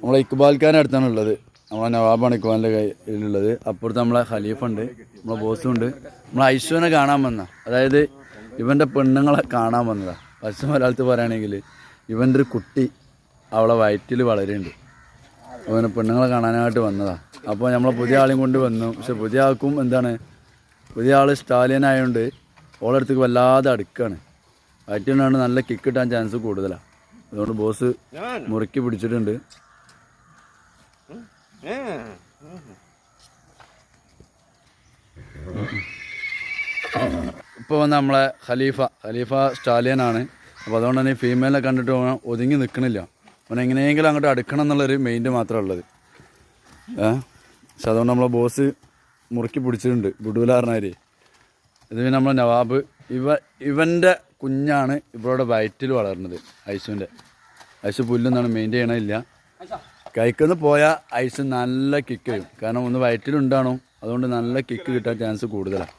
നമ്മളെ ഇക്ബാൽ ഖാൻ അടുത്താണ് ഉള്ളത് നമ്മളെ നവാബാണ് ഇക്ബാലിന്റെ കയ്യിലുള്ളത് അപ്പുറത്ത് നമ്മളെ ഖലീഫ ഉണ്ട്. നമ്മളെ ബോസും ഉണ്ട്. നമ്മളെ ഐശ്വനെ കാണാൻ വന്ന. അതായത് ഇവന്റെ പെണ്ണുങ്ങളെ കാണാൻ വന്നതാ. പശ്ചിമ മലയാളത്തിൽ പറയുകയാണെങ്കിൽ ഇവന്റെ ഒരു കുട്ടി അവളെ വയറ്റിൽ വളരുന്നുണ്ട്. അവനെ പെണ്ണുങ്ങളെ കാണാനായിട്ട് വന്നതാ. അപ്പോൾ നമ്മളെ പുതിയ ആളെയും കൊണ്ട് വന്നു. പക്ഷെ പുതിയ ആൾക്കും എന്താണ്? പുതിയ ആൾ സ്റ്റാലിയൻ ആയതുകൊണ്ട് ഓളെ അടുത്തേക്ക് വല്ലാതെ അടുക്കാണ്. വയറ്റിനാണ് നല്ല കിക്ക് കിട്ടാൻ ചാൻസ് കൂടുതലാണ് അതുകൊണ്ട് ബോസ് മുറുക്കി പിടിച്ചിട്ടുണ്ട്. ഇപ്പോൾ നമ്മളെ ഖലീഫ ഖലീഫ സ്റ്റാലിയനാണ്. അപ്പോൾ അതുകൊണ്ട് തന്നെ ഫീമെയിലിനെ കണ്ടിട്ട് ഒതുങ്ങി നിൽക്കണില്ല അവൻ എങ്ങനെയെങ്കിലും അങ്ങോട്ട് അടുക്കണം എന്നുള്ളൊരു മെയിന്റ് മാത്രമേ ഉള്ളത്. ഏ? പക്ഷെ അതുകൊണ്ട് നമ്മളെ ബോസ് മുറുക്കി പിടിച്ചിട്ടുണ്ട്. ബുഡൂലാറിനാര് ഇത് പിന്നെ നമ്മളെ നവാബ്. ഇവ ഇവന്റെ കുഞ്ഞാണ് ഇവരുടെ വയറ്റിൽ വളർന്നത് ഐശുവിന്റെ ഐശു പുല്ലൊന്നാണ് മെയിന്റെയിൻ ചെയ്യണില്ല കൈക്കൊന്ന് പോയാൽ ഐസ് നല്ല കിക്ക് ചെയ്യും കാരണം ഒന്ന് വയറ്റിലുണ്ടാണോ. അതുകൊണ്ട് നല്ല കിക്ക് കിട്ടാൻ ചാൻസ് കൂടുതലാണ്.